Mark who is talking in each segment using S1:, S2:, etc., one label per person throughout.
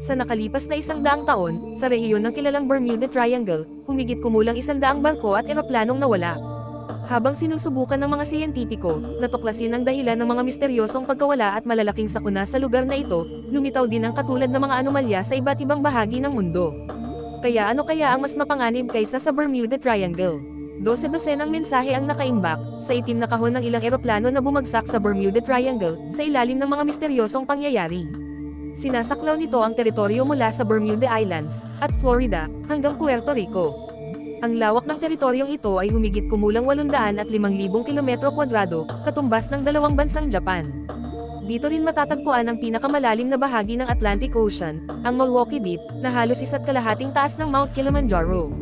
S1: Sa nakalipas na isang daang taon, sa rehiyon ng kilalang Bermuda Triangle, humigit kumulang isang daang barko at eroplanong nawala. Habang sinusubukan ng mga siyentipiko, natuklasin ang dahilan ng mga misteryosong pagkawala at malalaking sakuna sa lugar na ito, lumitaw din ang katulad ng mga anomalya sa iba't ibang bahagi ng mundo. Kaya ano kaya ang mas mapanganib kaysa sa Bermuda Triangle? Dose-dosenang mensahe ang nakaimbak, sa itim na kahon ng ilang eroplano na bumagsak sa Bermuda Triangle, sa ilalim ng mga misteryosong pangyayari. Sinasaklaw nito ang teritoryo mula sa Bermuda Islands, at Florida, hanggang Puerto Rico. Ang lawak ng teritoryong ito ay humigit kumulang 800 at 5,000 kilometro kwadrado, katumbas ng dalawang bansang Japan. Dito rin matatagpuan ang pinakamalalim na bahagi ng Atlantic Ocean, ang Milwaukee Deep, na halos isa't kalahating taas ng Mount Kilimanjaro.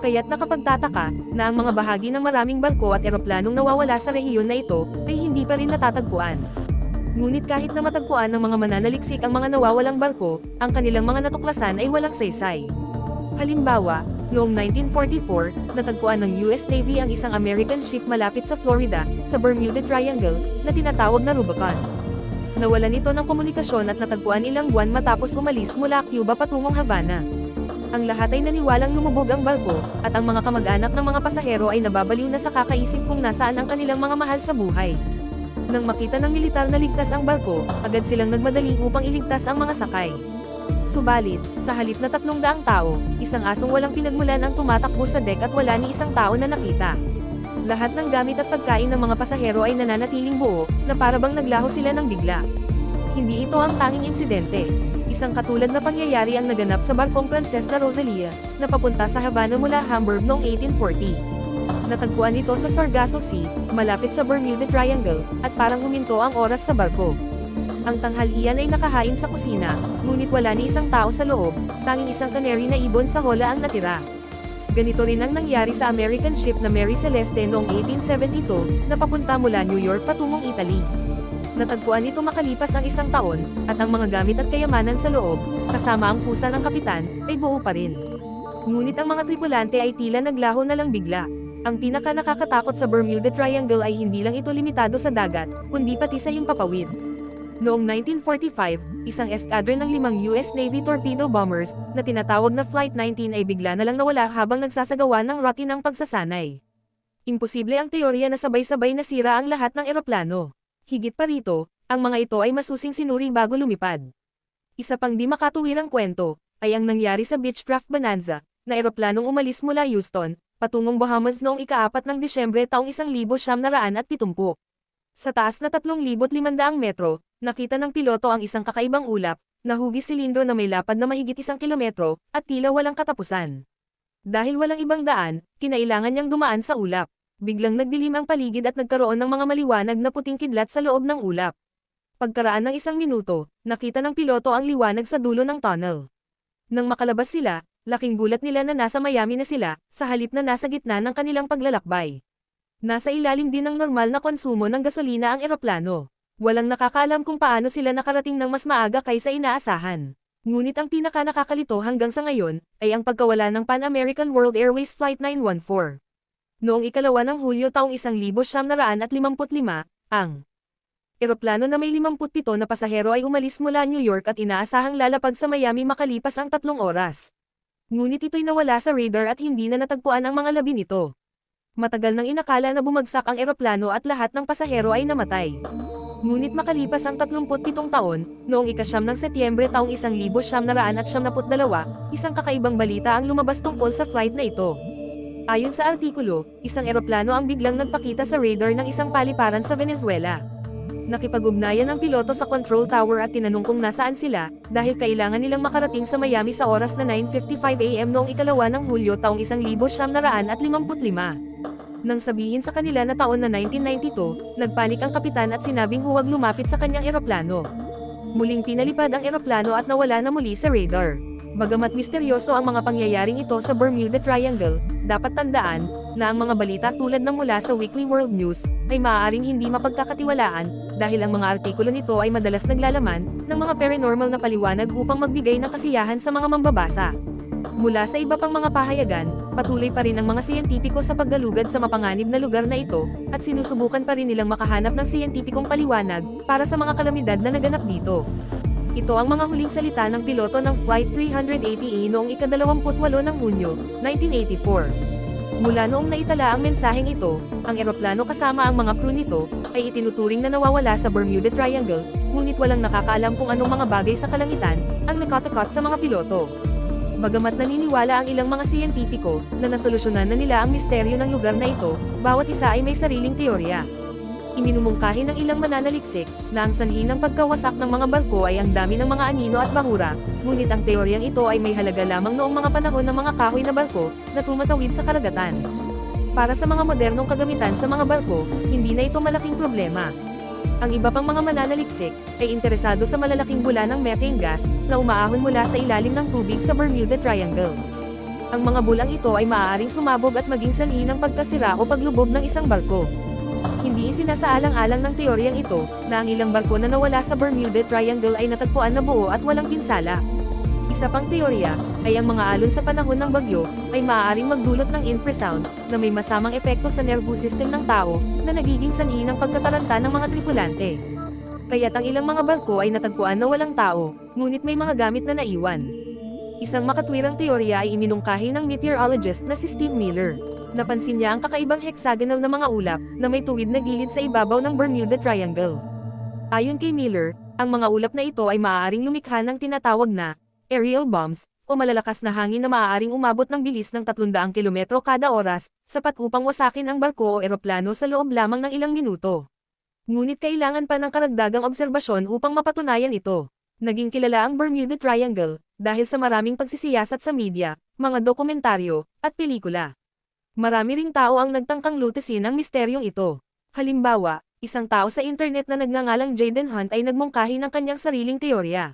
S1: Kaya't nakapagtataka, na ang mga bahagi ng maraming barko at eroplanong nawawala sa rehiyon na ito, ay hindi pa rin natatagpuan. Ngunit kahit na matagpuan ng mga mananaliksik ang mga nawawalang barko, ang kanilang mga natuklasan ay walang saysay. Halimbawa, noong 1944, natagpuan ng US Navy ang isang American ship malapit sa Florida, sa Bermuda Triangle, na tinatawag na Rubicon. Nawalan ito ng komunikasyon at natagpuan ilang buwan matapos umalis mula Cuba patungong Havana. Ang lahat ay naniwalang lumubog ang barko, at ang mga kamag-anak ng mga pasahero ay nababaliw na sa kakaisip kung nasaan ang kanilang mga mahal sa buhay. Nang makita ng militar na ligtas ang barko, agad silang nagmadali upang iligtas ang mga sakay. Subalit, sa halip na tatlong daang tao, isang asong walang pinagmulan ang tumatakbo sa deck at wala ni isang tao na nakita. Lahat ng gamit at pagkain ng mga pasahero ay nananatiling buo, na parabang naglaho sila ng bigla. Hindi ito ang tanging insidente. Isang katulad na pangyayari ang naganap sa barkong Princesa Rosalia, na papunta sa Havana mula Hamburg noong 1840. Natagpuan ito sa Sargasso Sea, malapit sa Bermuda Triangle, at parang huminto ang oras sa barko. Ang tanghalian ay nakahain sa kusina, ngunit wala ni isang tao sa loob, tanging isang canary na ibon sa hola ang natira. Ganito rin ang nangyari sa American ship na Mary Celeste noong 1872, na papunta mula New York patungong Italy. Natagpuan nito makalipas ang isang taon, at ang mga gamit at kayamanan sa loob, kasama ang pusa ng kapitan, ay buo pa rin. Ngunit ang mga tripulante ay tila naglaho na lang bigla. Ang pinaka nakakatakot sa Bermuda Triangle ay hindi lang ito limitado sa dagat, kundi pati sa himpapawid. Noong 1945, isang eskadron ng limang US Navy torpedo bombers, na tinatawag na Flight 19 ay bigla na lang nawala habang nagsasagawa ng routine ng pagsasanay. Imposible ang teorya na sabay-sabay nasira ang lahat ng eroplano. Higit pa rito, ang mga ito ay masusing sinuri bago lumipad. Isa pang di makatuwirang kwento, ay ang nangyari sa Beechcraft Bonanza, na eroplanong umalis mula Houston, patungong Bahamas noong ikaapat ng Disyembre taong 1970. Sa taas na 3,500 metro, nakita ng piloto ang isang kakaibang ulap, na hugis silindro na may lapad na mahigit isang kilometro, at tila walang katapusan. Dahil walang ibang daan, kinailangan niyang dumaan sa ulap. Biglang nagdilim ang paligid at nagkaroon ng mga maliwanag na puting kidlat sa loob ng ulap. Pagkaraan ng isang minuto, nakita ng piloto ang liwanag sa dulo ng tunnel. Nang makalabas sila, laking gulat nila na nasa Miami na sila, sa halip na nasa gitna ng kanilang paglalakbay. Nasa ilalim din ng normal na konsumo ng gasolina ang eroplano. Walang nakakaalam kung paano sila nakarating ng mas maaga kaysa inaasahan. Ngunit ang pinaka nakakalito hanggang sa ngayon, ay ang pagkawala ng Pan American World Airways Flight 914. Noong ikalawa ng Hulyo taong 1955, ang eroplano na may 57 na pasahero ay umalis mula New York at inaasahang lalapag sa Miami makalipas ang tatlong oras. Ngunit ito'y nawala sa radar at hindi na natagpuan ang mga labi nito. Matagal nang inakala na bumagsak ang eroplano at lahat ng pasahero ay namatay. Ngunit makalipas ang 37 taon, noong ikasyam ng Setyembre taong 1972, isang kakaibang balita ang lumabas tungkol sa flight na ito. Ayon sa artikulo, isang eroplano ang biglang nagpakita sa radar ng isang paliparan sa Venezuela. Nakipag-ugnayan ang piloto sa control tower at tinanong kung nasaan sila, dahil kailangan nilang makarating sa Miami sa oras na 9.55 am noong ikalawa ng Hulyo taong 1955. Nang sabihin sa kanila na taon na 1992, nagpanik ang kapitan at sinabing huwag lumapit sa kanyang eroplano. Muling pinalipad ang eroplano at nawala na muli sa radar. Bagamat misteryoso ang mga pangyayaring ito sa Bermuda Triangle, dapat tandaan na ang mga balita tulad ng mula sa Weekly World News ay maaaring hindi mapagkakatiwalaan dahil ang mga artikulo nito ay madalas naglalaman ng mga paranormal na paliwanag upang magbigay ng kasiyahan sa mga mambabasa. Mula sa iba pang mga pahayagan, patuloy pa rin ang mga siyentipiko sa paggalugad sa mapanganib na lugar na ito, at sinusubukan pa rin nilang makahanap ng siyentipikong paliwanag para sa mga kalamidad na naganap dito. Ito ang mga huling salita ng piloto ng Flight 380E noong ika-28 ng Hunyo, 1984. Mula noong naitala ang mensaheng ito, ang eroplano kasama ang mga crew nito, ay itinuturing na nawawala sa Bermuda Triangle, ngunit walang nakakaalam kung anong mga bagay sa kalangitan, ang nakatakot sa mga piloto. Bagamat naniniwala ang ilang mga siyentipiko, na nasolusyonan na nila ang misteryo ng lugar na ito, bawat isa ay may sariling teorya. Iminumungkahi ng ilang mananaliksik, na ang sanhi ng pagkawasak ng mga barko ay ang dami ng mga anino at bahura, ngunit ang teoryang ito ay may halaga lamang noong mga panahon ng mga kahoy na barko, na tumatawid sa karagatan. Para sa mga modernong kagamitan sa mga barko, hindi na ito malaking problema. Ang iba pang mga mananaliksik, ay interesado sa malalaking bula ng methane gas, na umaahon mula sa ilalim ng tubig sa Bermuda Triangle. Ang mga bulang ito ay maaaring sumabog at maging sanhi ng pagkasira o paglubog ng isang barko. Hindi isinasaalang-alang ng teoryang ito, na ang ilang barko na nawala sa Bermuda Triangle ay natagpuan na buo at walang pinsala. Isa pang teorya, ay ang mga alon sa panahon ng bagyo, ay maaaring magdulot ng infrasound, na may masamang epekto sa nervous system ng tao, na nagiging sanhi ng pagkataranta ng mga tripulante. Kaya't ang ilang mga barko ay natagpuan na walang tao, ngunit may mga gamit na naiwan. Isang makatwirang teorya ay iminungkahi ng meteorologist na si Steve Miller. Napansin niya ang kakaibang hexagonal na mga ulap, na may tuwid na gilid sa ibabaw ng Bermuda Triangle. Ayon kay Miller, ang mga ulap na ito ay maaaring lumikha ng tinatawag na aerial bombs, o malalakas na hangin na maaaring umabot ng bilis ng 300 kilometro kada oras, sapat upang wasakin ang barko o eroplano sa loob lamang ng ilang minuto. Ngunit kailangan pa ng karagdagang obserbasyon upang mapatunayan ito. Naging kilala ang Bermuda Triangle, dahil sa maraming pagsisiyasat sa media, mga dokumentaryo, at pelikula. Marami ring tao ang nagtangkang lutisin ang misteryong ito. Halimbawa, isang tao sa internet na nagngangalang Jaden Hunt ay nagmungkahi ng kanyang sariling teorya.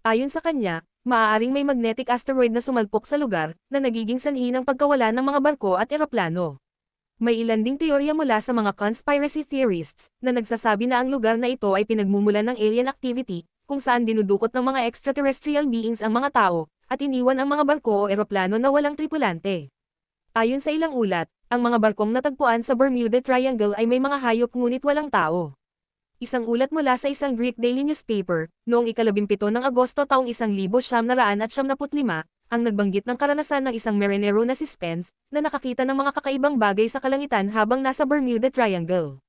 S1: Ayon sa kanya, maaaring may magnetic asteroid na sumalpok sa lugar, na nagiging sanhi ng pagkawala ng mga barko at eroplano. May ilan ding teorya mula sa mga conspiracy theorists, na nagsasabi na ang lugar na ito ay pinagmumulan ng alien activity, kung saan dinudukot ng mga extraterrestrial beings ang mga tao, at iniwan ang mga barko o eroplano na walang tripulante. Ayon sa ilang ulat, ang mga barkong natagpuan sa Bermuda Triangle ay may mga hayop ngunit walang tao. Isang ulat mula sa isang Greek daily newspaper, noong ikalabimpito ng Agosto taong 1975, ang nagbanggit ng karanasan ng isang marinero na si Spence, na nakakita ng mga kakaibang bagay sa kalangitan habang nasa Bermuda Triangle.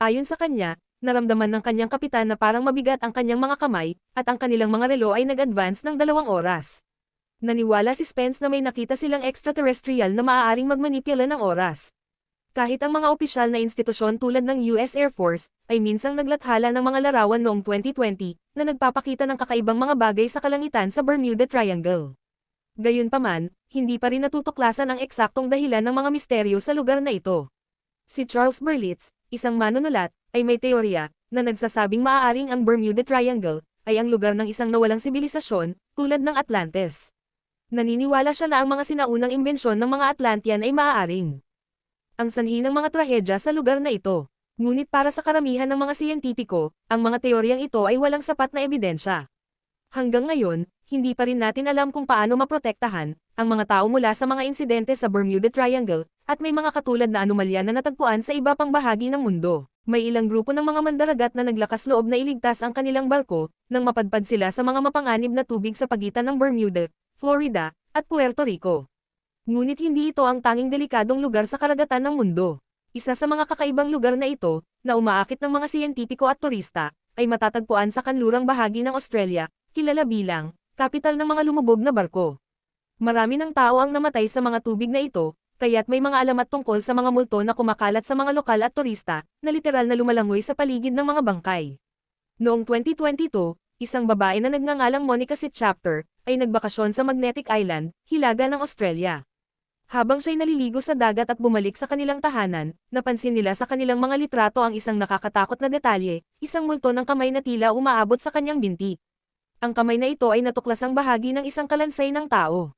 S1: Ayon sa kanya, naramdaman ng kanyang kapitan na parang mabigat ang kanyang mga kamay, at ang kanilang mga relo ay nag-advance ng dalawang oras. Naniwala si Spence na may nakita silang extraterrestrial na maaaring magmanipula ng oras. Kahit ang mga opisyal na institusyon tulad ng US Air Force, ay minsang naglathala ng mga larawan noong 2020, na nagpapakita ng kakaibang mga bagay sa kalangitan sa Bermuda Triangle. Gayunpaman, hindi pa rin natutuklasan ang eksaktong dahilan ng mga misteryo sa lugar na ito. Si Charles Berlitz, isang manunulat, ay may teorya, na nagsasabing maaaring ang Bermuda Triangle, ay ang lugar ng isang nawalang sibilisasyon, tulad ng Atlantis. Naniniwala siya na ang mga sinaunang imbensyon ng mga Atlantean ay maaaring ang sanhi ng mga trahedya sa lugar na ito. Ngunit para sa karamihan ng mga siyentipiko, ang mga teoryang ito ay walang sapat na ebidensya. Hanggang ngayon, hindi pa rin natin alam kung paano maprotektahan ang mga tao mula sa mga insidente sa Bermuda Triangle, at may mga katulad na anomalya na natagpuan sa iba pang bahagi ng mundo. May ilang grupo ng mga mandaragat na naglakas loob na iligtas ang kanilang barko, nang mapadpad sila sa mga mapanganib na tubig sa pagitan ng Bermuda, Florida, at Puerto Rico. Ngunit hindi ito ang tanging delikadong lugar sa karagatan ng mundo. Isa sa mga kakaibang lugar na ito, na umaakit ng mga siyentipiko at turista, ay matatagpuan sa kanlurang bahagi ng Australia, kilala bilang, kapital ng mga lumubog na barko. Marami ng tao ang namatay sa mga tubig na ito, kaya't may mga alamat tungkol sa mga multo na kumakalat sa mga lokal at turista, na literal na lumalangoy sa paligid ng mga bangkay. Noong 2022, isang babae na nagngangalang Monica Sit ay nagbakasyon sa Magnetic Island, Hilaga ng Australia. Habang siya'y naliligo sa dagat at bumalik sa kanilang tahanan, napansin nila sa kanilang mga litrato ang isang nakakatakot na detalye, isang multo ng kamay na tila umaabot sa kanyang binti. Ang kamay na ito ay natuklasang bahagi ng isang kalansay ng tao.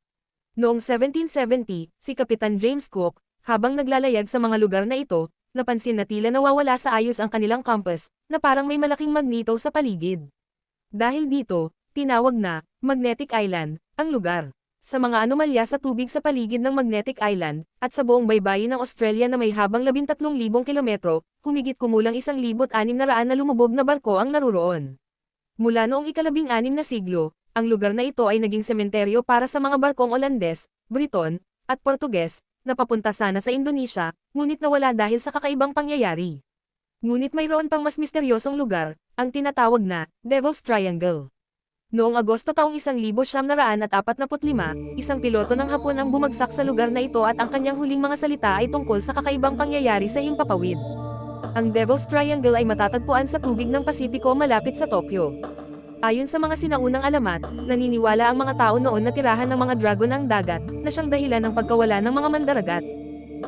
S1: Noong 1770, si Kapitan James Cook, habang naglalayag sa mga lugar na ito, napansin na tila nawawala sa ayos ang kanilang compass, na parang may malaking magnito sa paligid. Dahil dito, tinawag na, Magnetic Island, ang lugar sa mga anomalya sa tubig sa paligid ng Magnetic Island, at sa buong baybayin ng Australia na may habang 13,000 kilometro, humigit kumulang 1,600 na lumubog na barko ang naruroon. Mula noong ikalabing anim na siglo, ang lugar na ito ay naging sementeryo para sa mga barkong Olandes, Briton, at Portuges, na papunta sana sa Indonesia, ngunit nawala dahil sa kakaibang pangyayari. Ngunit mayroon pang mas misteryosong lugar, ang tinatawag na Devil's Triangle. Noong Agosto taong 1945, isang piloto ng Hapon ang bumagsak sa lugar na ito at ang kanyang huling mga salita ay tungkol sa kakaibang pangyayari sa Himpapawid. Ang Devil's Triangle ay matatagpuan sa tubig ng Pasipiko malapit sa Tokyo. Ayon sa mga sinaunang alamat, naniniwala ang mga tao noon na tirahan ng mga dragon ang dagat, na siyang dahilan ng pagkawala ng mga mandaragat.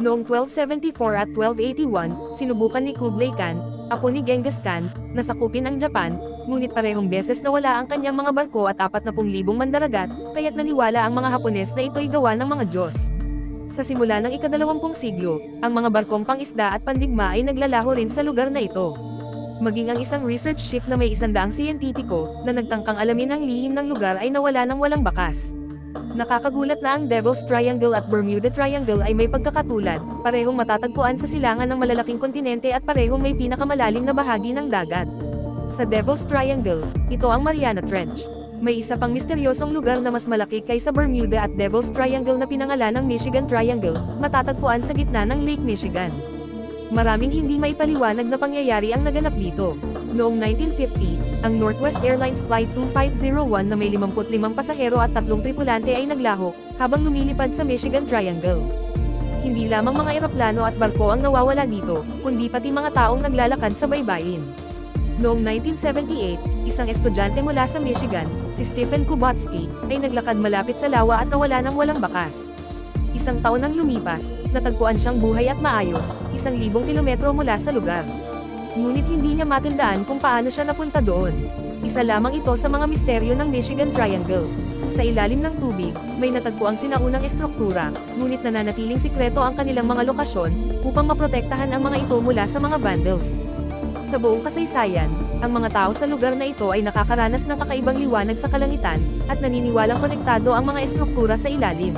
S1: Noong 1274 at 1281, sinubukan ni Kublai Khan, apo ni Genghis Khan, na sakupin ang Japan, ngunit parehong beses nawala ang kanyang mga barko at 40,000 mandaragat, kaya't naniwala ang mga Hapones na ito'y gawa ng mga Diyos. Sa simula ng ikadalawampung siglo, ang mga barkong pangisda at pandigma ay naglalaho rin sa lugar na ito. Maging ang isang research ship na may isandaang siyentipiko, na nagtangkang alamin ang lihim ng lugar ay nawala ng walang bakas. Nakakagulat na ang Devil's Triangle at Bermuda Triangle ay may pagkakatulad, parehong matatagpuan sa silangan ng malalaking kontinente at parehong may pinakamalalim na bahagi ng dagat. Sa Devil's Triangle, ito ang Mariana Trench. May isa pang misteryosong lugar na mas malaki kaysa Bermuda at Devil's Triangle na pinangalan ng Michigan Triangle, matatagpuan sa gitna ng Lake Michigan. Maraming hindi may paliwanag na pangyayari ang naganap dito. Noong 1950, ang Northwest Airlines Flight 2501 na may 55 pasahero at tatlong tripulante ay naglaho, habang lumilipad sa Michigan Triangle. Hindi lamang mga eroplano at barko ang nawawala dito, kundi pati mga taong naglalakad sa baybayin. Noong 1978, isang estudyante mula sa Michigan, si Stephen Kubotsky, ay naglakad malapit sa lawa at nawala ng walang bakas. Isang taon nang lumipas, natagpuan siyang buhay at maayos, isang libong kilometro mula sa lugar. Ngunit hindi niya matandaan kung paano siya napunta doon. Isa lamang ito sa mga misteryo ng Michigan Triangle. Sa ilalim ng tubig, may natagpuang sinaunang estruktura, ngunit nananatiling sikreto ang kanilang mga lokasyon, upang maprotektahan ang mga ito mula sa mga vandals. Sa buong kasaysayan, ang mga tao sa lugar na ito ay nakakaranas ng kakaibang liwanag sa kalangitan, at naniniwalang konektado ang mga estruktura sa ilalim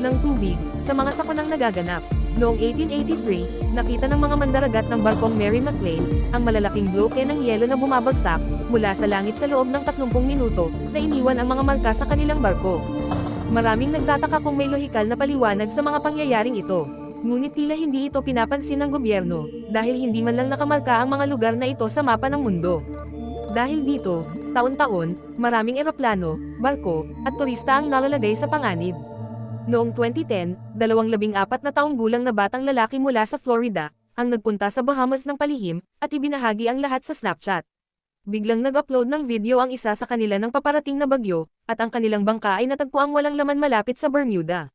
S1: ng tubig, sa mga sakunang nagaganap. Noong 1883, nakita ng mga mandaragat ng barkong Mary McLean, ang malalaking bloke ng yelo na bumabagsak, mula sa langit sa loob ng 30 minuto, na iniwan ang mga marka sa kanilang barko. Maraming nagtataka kung may lohikal na paliwanag sa mga pangyayaring ito. Ngunit tila hindi ito pinapansin ng gobyerno, dahil hindi man lang nakamarka ang mga lugar na ito sa mapa ng mundo. Dahil dito, taon-taon, maraming eroplano, barko, at turista ang nalalagay sa panganib. Noong 2010, dalawang labing apat na taong gulang na batang lalaki mula sa Florida, ang nagpunta sa Bahamas ng palihim, at ibinahagi ang lahat sa Snapchat. Biglang nag-upload ng video ang isa sa kanila ng paparating na bagyo, at ang kanilang bangka ay natagpuang walang laman malapit sa Bermuda.